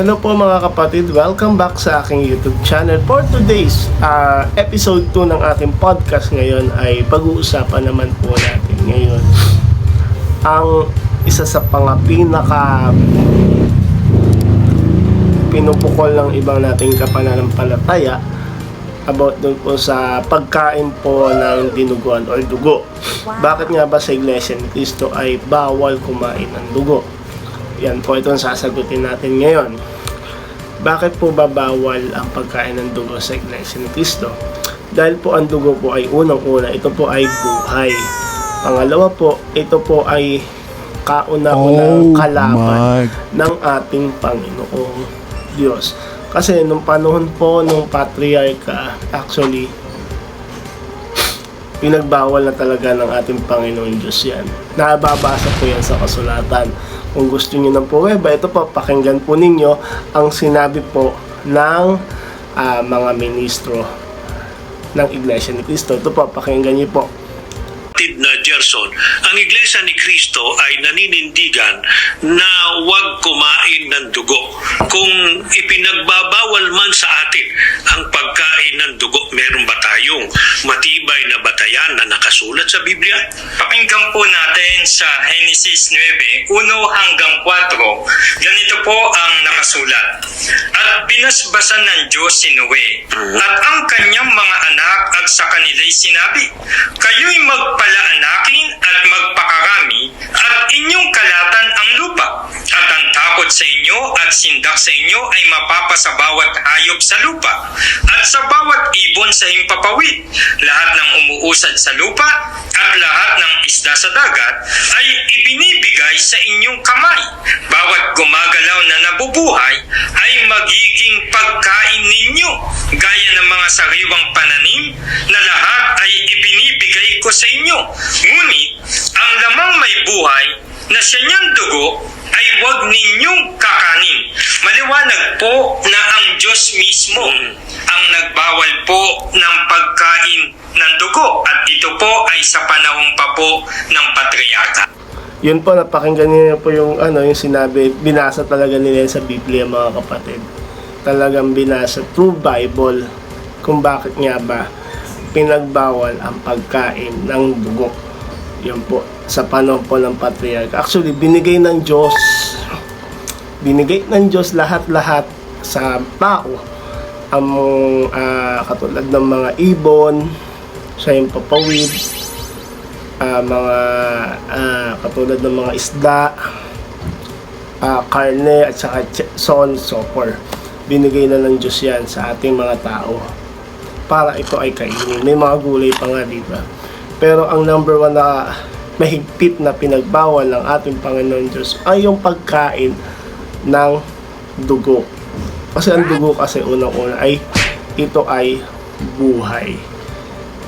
Hello po mga kapatid, welcome back sa aking YouTube channel. For today's uh, episode 2 ng ating podcast ngayon ay pag-uusapan naman po natin ngayon ang isa sa mga pinaka pinupukol ng ibang nating kapananampalataya about dun po sa pagkain po ng dinuguan or dugo. Bakit nga ba sa Iglesia ni Cristo ay bawal kumain ng dugo? Yan po itong sasagutin natin ngayon. Bakit po ba bawal ang pagkain ng dugo sa Iglesia ni Cristo? Dahil po ang dugo po ay unang-una, ito po ay buhay. Pangalawa po, ito po ay kauna-unang kalaban ng ating Panginoong Diyos. Kasi nung panahon po nung patriarka, actually, pinagbawal na talaga ng ating Panginoon Diyos yan. Nababasa po yan sa kasulatan. Kung gusto niyo ng pruweba, ito po, pakinggan po ninyo ang sinabi po ng ah, mga ministro ng Iglesia ni Cristo. Ito po, pakinggan niyo po. Kapatid na Gerson, ang Iglesia ni Cristo ay naninindigan na huwag kumain ng dugo. Kung ipinagbabawal man sa atin ang pagkain ng dugo, meron ba tayong matibay na batayan na nakasulat sa Biblia? Pakinggan po natin sa Genesis 9, 1 hanggang 4. Ganito po ang nakasulat. At binasbasan ng Diyos si Noe at ang kanyang mga anak at sa kanila'y sinabi, Kayo'y magpalaanakin at magpakarami at inyong kalatan ang lupa takot sa inyo at sindak sa inyo ay mapapa sa bawat hayop sa lupa at sa bawat ibon sa himpapawid. Lahat ng umuusad sa lupa at lahat ng isda sa dagat ay ibinibigay sa inyong kamay. Bawat gumagalaw na nabubuhay ay magiging pagkain ninyo gaya ng mga sariwang pananim na lahat ay ibinibigay ko sa inyo. Ngunit ang lamang may buhay na siya niyang dugo huwag ninyong kakanin. Maliwanag po na ang Diyos mismo ang nagbawal po ng pagkain ng dugo at ito po ay sa panahon pa po ng patriarka. Yun po, napakinggan niyo po yung, ano, yung sinabi, binasa talaga nila sa Biblia mga kapatid. Talagang binasa, true Bible, kung bakit nga ba pinagbawal ang pagkain ng dugo. Yun po, sa panahon po ng patriarch. Actually, binigay ng Diyos, binigay ng Diyos lahat-lahat sa tao. Ang ah, katulad ng mga ibon, sa yung papawid, ah, mga ah, katulad ng mga isda, ah, karne at saka ch- so on and so forth. Binigay na ng Diyos yan sa ating mga tao para ito ay kainin. May mga gulay pa nga, di ba? Pero ang number one na mahigpit na pinagbawal ng ating Panginoon Diyos ay yung pagkain ng dugo. Kasi ang dugo kasi unang-una ay ito ay buhay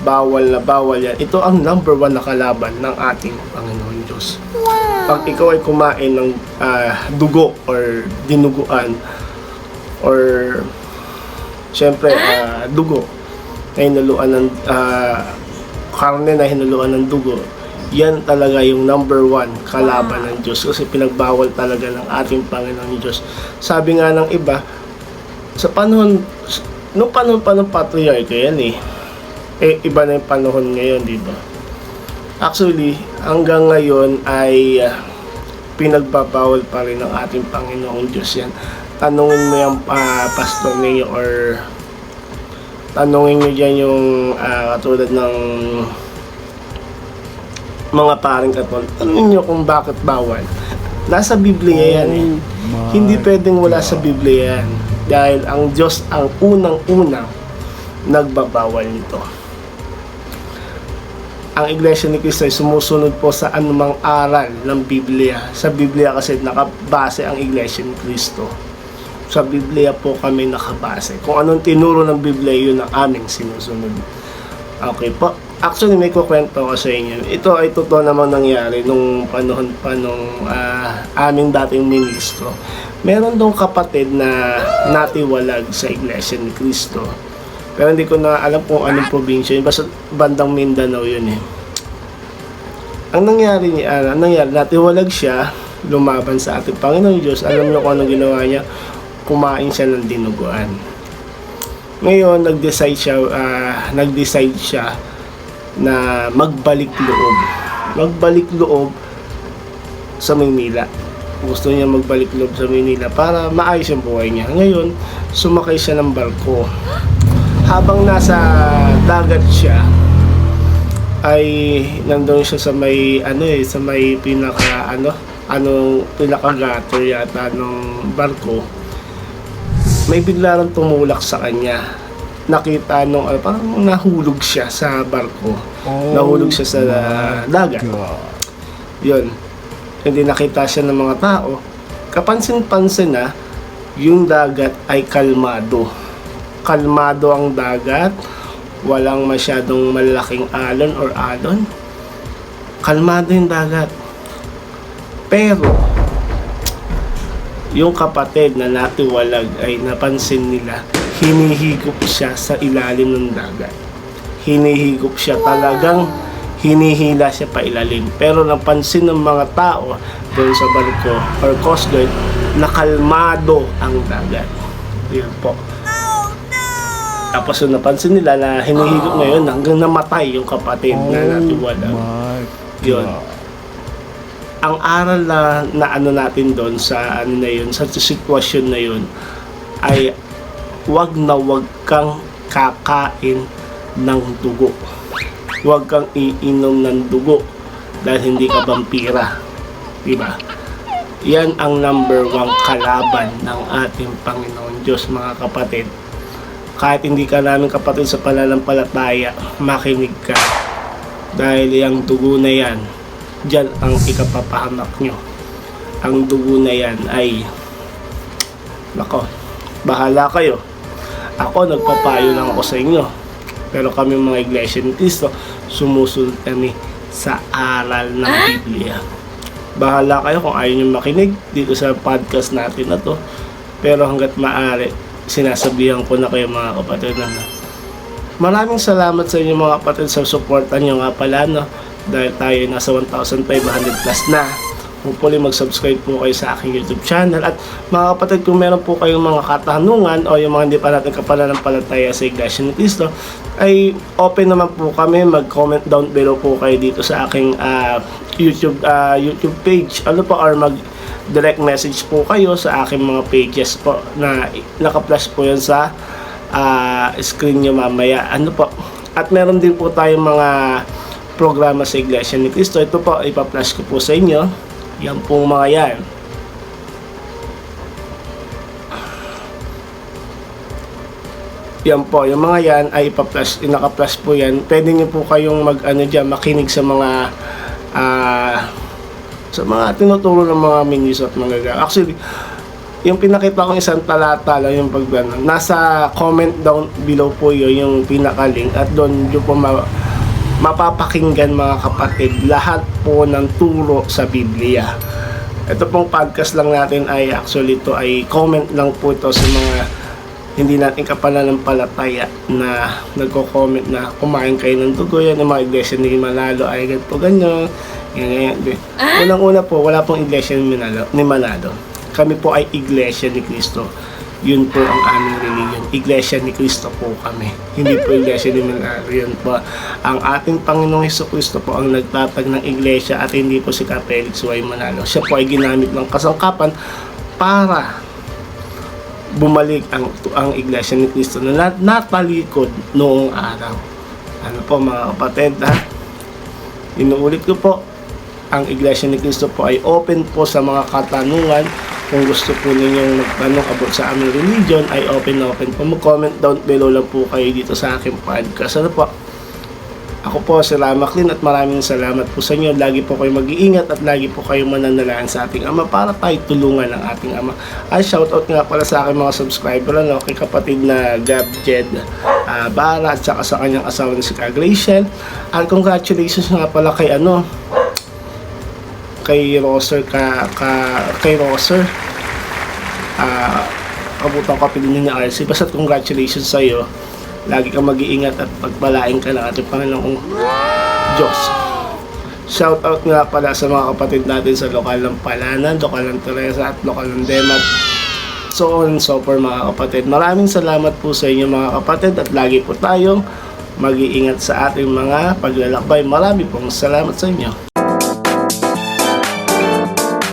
bawal na bawal yan. Ito ang number one na kalaban ng ating Panginoon Diyos. Pag ikaw ay kumain ng ah, dugo or dinuguan or syempre ah, dugo na hinuluan ng ah, karne na hinuluan ng dugo yan talaga yung number one kalaban ng Diyos kasi pinagbawal talaga ng ating Panginoon Diyos. Sabi nga ng iba, sa panahon, nung panahon pa ng patriarcha yan eh, eh iba na yung panahon ngayon, di ba? Actually, hanggang ngayon ay ah, pinagbabawal pa rin ng ating Panginoong Diyos yan. Tanungin mo yung ah, pastor ninyo or tanungin nyo dyan yung ah, katulad ng mga paring katol. Tanungin nyo kung bakit bawal. Nasa Biblia yan eh. Hindi pwedeng wala sa Biblia yan. Dahil ang Diyos ang unang-unang nagbabawal nito. Ang Iglesia ni Cristo ay sumusunod po sa anumang aral ng Biblia. Sa Biblia kasi nakabase ang Iglesia ni Cristo. Sa Biblia po kami nakabase. Kung anong tinuro ng Biblia, yun ang aming sinusunod. Okay po. Actually, may kukwento ko sa inyo. Ito ay totoo namang nangyari nung panahon pa nung ah, aming dating ministro. Meron dong kapatid na natiwalag sa Iglesia ni Cristo. Pero hindi ko na alam kung anong probinsya yun. Basta bandang Mindanao yun eh. Ang nangyari niya, ang nangyari, natiwalag siya, lumaban sa ating Panginoong Diyos. Alam niyo kung anong ginawa niya? Kumain siya ng dinuguan. Ngayon, nag-decide siya, ah, nag-decide siya na magbalik loob. Magbalik loob sa Maynila. Gusto niya magbalik loob sa Maynila para maayos yung buhay niya. Ngayon, sumakay siya ng barko. Habang nasa dagat siya, ay nandun siya sa may ano eh, sa may pinaka ano, anong pinaka gutter yata ng barko. May bigla lang tumulak sa kanya. Nakita nung ano, parang nahulog siya sa barko. nahulog siya sa dagat. Yun. Hindi nakita siya ng mga tao. Kapansin-pansin na yung dagat ay kalmado. Kalmado ang dagat. Walang masyadong malaking alon or alon. Kalmado yung dagat. Pero, yung kapatid na natiwalag ay napansin nila, hinihigop siya sa ilalim ng dagat. Hinihigop siya talagang hinihila siya pa ilalim. Pero napansin ng mga tao doon sa barko or coast guard na kalmado ang dagat. Yun po. Tapos yung napansin nila na hinihigop ngayon hanggang namatay yung kapatid na natiwalag. Yun. Ang aral na, na ano natin doon sa ano na yun, sa sitwasyon na yun ay wag na wag kang kakain ng dugo. Huwag kang iinom ng dugo dahil hindi ka vampira. Diba? Yan ang number one kalaban ng ating Panginoon Diyos mga kapatid. Kahit hindi ka namin kapatid sa pananampalataya, makinig ka. Dahil yung dugo na yan, dyan ang ikapapahamak nyo. Ang dugo na yan ay, nako, bahala kayo. Ako, nagpapayo lang ako sa inyo. Pero kami mga iglesia ni Cristo, sumusunod kami sa aral ng Biblia. Bahala kayo kung ayaw nyo makinig dito sa podcast natin na to. Pero hanggat maaari, sinasabihan ko na kayo mga kapatid na Maraming salamat sa inyo mga kapatid sa suporta nyo nga pala no. Dahil tayo ay nasa 1,500 plus na. Hopefully mag-subscribe po kayo sa aking YouTube channel. At mga kapatid, kung meron po kayong mga katanungan o yung mga hindi pa natin kapanampalataya sa Iglesia ni Cristo, ay open naman po kami. Mag-comment down below po kayo dito sa aking ah, YouTube ah, YouTube page. Ano po, or mag direct message po kayo sa aking mga pages po na naka-flash po yan sa ah, screen nyo mamaya. Ano po? At meron din po tayong mga programa sa Iglesia ni Cristo. Ito po, ipa-flash ko po sa inyo. Yan pong mga yan. Yan po, yung mga yan ay ipa-flash, naka-flash po yan. Pwede nyo po kayong mag, ano dyan, makinig sa mga ah, sa mga tinuturo ng mga ministro at mga gaga. Actually, yung pinakita kong isang talata lang yung pag ano, nasa comment down below po yun yung pinaka-link at doon yung po ma- mapapakinggan mga kapatid lahat po ng turo sa Biblia. Ito pong podcast lang natin ay actually ito ay comment lang po ito sa mga hindi natin kapananampalataya na nagko-comment na kumain kayo ng dugo yan, yung mga iglesia ni Manalo ay ganito ganyan, ganyan, ganyan. Unang-una po, wala pong iglesia ni Manalo, ni Manalo. Kami po ay iglesia ni Kristo. Yun po ang aming religion. Iglesia ni Kristo po kami. Hindi po iglesia ni Manalo. Yun po. Ang ating Panginoong Heso Kristo po ang nagtatag ng iglesia at hindi po si Kapelix Y. Manalo. Siya po ay ginamit ng kasangkapan para bumalik ang ang iglesia ni Kristo na nat- natalikod noong araw. Ano po mga kapatid ha? Inuulit ko po, ang iglesia ni Kristo po ay open po sa mga katanungan. Kung gusto po ninyong magtanong about sa aming religion, ay open na open po. Mag-comment down below lang po kayo dito sa aking podcast. Ano po? Ako po si Ramaklin at maraming salamat po sa inyo. Lagi po kayo mag-iingat at lagi po kayo mananalaan sa ating Ama para tayo tulungan ng ating Ama. Ay, shoutout nga pala sa aking mga subscriber ano, kay kapatid na Gab Jed ah, Bara at saka sa kanyang asawa na si Kagratian. At congratulations nga pala kay ano, kay Roser ka, ka kay Roser ah kabutan kapilin niya ni RC basta congratulations sa iyo lagi kang mag-iingat at pagpalain ka ng ating Panginoong Diyos shout out nga pala sa mga kapatid natin sa lokal ng Palanan, lokal ng Teresa at lokal ng Demat so on and so forth mga kapatid. Maraming salamat po sa inyo mga kapatid at lagi po tayong mag-iingat sa ating mga paglalakbay. Marami pong salamat sa inyo.